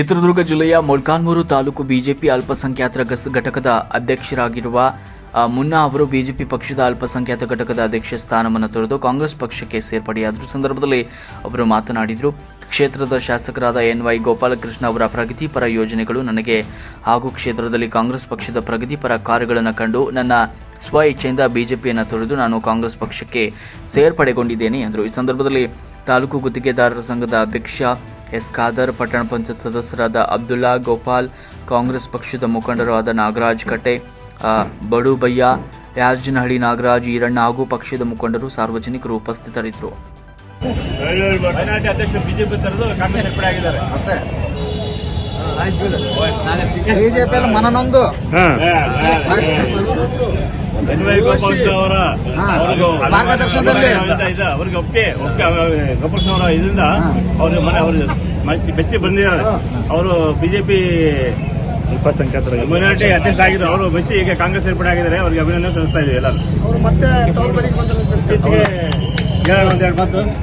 ಚಿತ್ರದುರ್ಗ ಜಿಲ್ಲೆಯ ಮೊಳ್ಕಾನ್ಮೂರು ತಾಲೂಕು ಬಿಜೆಪಿ ಅಲ್ಪಸಂಖ್ಯಾತರ ಘಟಕದ ಅಧ್ಯಕ್ಷರಾಗಿರುವ ಮುನ್ನ ಅವರು ಬಿಜೆಪಿ ಪಕ್ಷದ ಅಲ್ಪಸಂಖ್ಯಾತ ಘಟಕದ ಅಧ್ಯಕ್ಷ ಸ್ಥಾನವನ್ನು ತೊರೆದು ಕಾಂಗ್ರೆಸ್ ಪಕ್ಷಕ್ಕೆ ಸೇರ್ಪಡೆಯಾದ ಸಂದರ್ಭದಲ್ಲಿ ಅವರು ಮಾತನಾಡಿದರು. ಕ್ಷೇತ್ರದ ಶಾಸಕರಾದ ಎನ್ ವೈ ಗೋಪಾಲಕೃಷ್ಣ ಅವರ ಪ್ರಗತಿಪರ ಯೋಜನೆಗಳು ನನಗೆ ಹಾಗೂ ಕ್ಷೇತ್ರದಲ್ಲಿ ಕಾಂಗ್ರೆಸ್ ಪಕ್ಷದ ಪ್ರಗತಿಪರ ಕಾರ್ಯಗಳನ್ನು ಕಂಡು ನನ್ನ ಸ್ವ ಇಚ್ಛೆಯಿಂದ ಬಿಜೆಪಿಯನ್ನು ತೊರೆದು ನಾನು ಕಾಂಗ್ರೆಸ್ ಪಕ್ಷಕ್ಕೆ ಸೇರ್ಪಡೆಗೊಂಡಿದ್ದೇನೆ ಎಂದರು. ಈ ಸಂದರ್ಭದಲ್ಲಿ ತಾಲೂಕು ಗುತ್ತಿಗೆದಾರರ ಸಂಘದ ಅಧ್ಯಕ್ಷ ಎಸ್ ಖಾದರ್ ಪಟ್ಟಣ ಪಂಚಾಯತ್ ಸದಸ್ಯರಾದ ಅಬ್ದುಲ್ಲಾ ಗೋಪಾಲ್ ಕಾಂಗ್ರೆಸ್ ಪಕ್ಷದ ಮುಖಂಡರು ಆದ ನಾಗರಾಜ್ ಕಟ್ಟೆ ಬಡುಬಯ್ಯ ಯಾರ್ಜನಹಳ್ಳಿ ನಾಗರಾಜ್ ಈರಣ್ಣ ಹಾಗೂ ಪಕ್ಷದ ಮುಖಂಡರು ಸಾರ್ವಜನಿಕರು ಉಪಸ್ಥಿತರಿದ್ದರು. ಮಾರ್ಗದರ್ಶನದಲ್ಲಿ. ಅವರಿಗೆ ಅವ್ರಿಗೆ ಒಪ್ಪಿಗೆ ಅವರ ಇದರಿಂದ ಅವ್ರಿಗೆ ಮನೆ ಅವ್ರಿಗೆ ಮೆಚ್ಚಿ ಬೆಚ್ಚಿ ಬಂದಿದ್ದಾರೆ. ಅವರು ಬಿಜೆಪಿ ಮೈನಾರಿಟಿ ಅಧ್ಯಕ್ಷ ಆಗಿದ್ರು. ಅವರು ಬೆಚ್ಚಿ ಈಗ ಕಾಂಗ್ರೆಸ್ ಸೇರ್ಪಡೆ ಆಗಿದ್ದಾರೆ. ಅವ್ರಿಗೆ ಅಭಿನಂದನೆ ಸಲ್ಲಿಸ್ತಾ ಇದೀವಿ ಎಲ್ಲರೂ. ಇತ್ತೀಚೆಗೆ ಹೇಳೋಣ ಅಂತ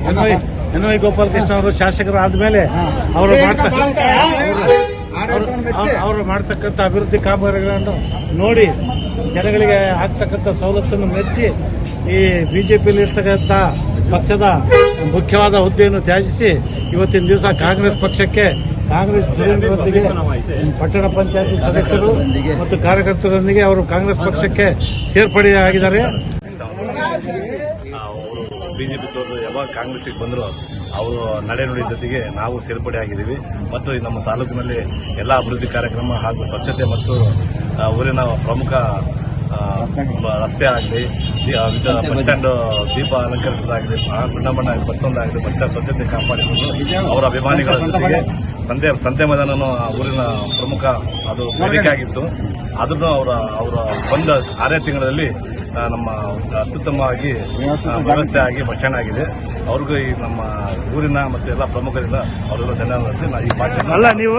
N Y N Y Gopal Krishna ಅವರು ಶಾಸಕರು ಆದ್ಮೇಲೆ ಅವರು ಅವರು ಮಾಡ್ತಕ್ಕಂಥ ಅಭಿವೃದ್ಧಿ ಕಾಮಗಾರಿಗಳನ್ನು ನೋಡಿ ಜನಗಳಿಗೆ ಆಗ್ತಕ್ಕಂಥ ಸವಲತ್ತನ್ನು ಮೆಚ್ಚಿ ಈ ಬಿಜೆಪಿಯಲ್ಲಿ ಇರ್ತಕ್ಕಂಥ ಪಕ್ಷದ ಮುಖ್ಯವಾದ ಹುದ್ದೆಯನ್ನು ತ್ಯಾಜಿಸಿ ಇವತ್ತಿನ ದಿವಸ ಕಾಂಗ್ರೆಸ್ ಪಕ್ಷಕ್ಕೆ ಕಾಂಗ್ರೆಸ್ ಧುರೀಣರೊಂದಿಗೆ ಪಟ್ಟಣ ಪಂಚಾಯತ್ ಸದಸ್ಯರು ಮತ್ತು ಕಾರ್ಯಕರ್ತರೊಂದಿಗೆ ಅವರು ಕಾಂಗ್ರೆಸ್ ಪಕ್ಷಕ್ಕೆ ಸೇರ್ಪಡೆಯಾಗಿದ್ದಾರೆ ಅವರು ಬಿಜೆಪಿ ತೋರಿದ ಯಾವಾಗ ಕಾಂಗ್ರೆಸ್ಗೆ ಬಂದರು ಅವರು ನಡೆನುಡಿ ಜೊತೆಗೆ ನಾವು ಸೇರ್ಪಡೆ ಆಗಿದ್ದೀವಿ. ಮತ್ತು ನಮ್ಮ ತಾಲೂಕಿನಲ್ಲಿ ಎಲ್ಲ ಅಭಿವೃದ್ಧಿ ಕಾರ್ಯಕ್ರಮ ಹಾಗೂ ಸ್ವಚ್ಛತೆ ಮತ್ತು ಊರಿನ ಪ್ರಮುಖ ರಸ್ತೆ ಆಗಲಿ ಬಸ್ ಸ್ಟ್ಯಾಂಡ್ ದೀಪ ಅಲಂಕರಿಸೋದಾಗಲಿ ಬಣ್ಣ ಬಣ್ಣ ಮತ್ತೊಂದಾಗಲಿ ಬಸ್ ಸ್ಟ್ಯಾಂಡ್ ಸ್ವಚ್ಛತೆ ಕಾಪಾಡಿಕೊಂಡು ಅವರ ಅಭಿಮಾನಿಗಳ ಜೊತೆಗೆ ಸಂತೆ ಸಂತೆ ಮೈದಾನನು ಆ ಊರಿನ ಪ್ರಮುಖ ಅದು ಬೇಡಿಕೆ ಆಗಿತ್ತು ಅದನ್ನು ಅವರ ಅವರ ಬಂದ ಆರೇ ತಿಂಗಳಲ್ಲಿ ನಮ್ಮ ಅತ್ಯುತ್ತಮವಾಗಿ ವ್ಯವಸ್ಥೆ ಆಗಿ ಭಕ್ಷಣ ಆಗಿದೆ. ಅವ್ರಿಗೂ ಈ ನಮ್ಮ ಊರಿನ ಮತ್ತೆ ಎಲ್ಲ ಪ್ರಮುಖರಿಂದ ಅವರೆಲ್ಲ ಧನ್ಯವಾದ ಈ ಪಾಠ ಅಲ್ಲ ನೀವು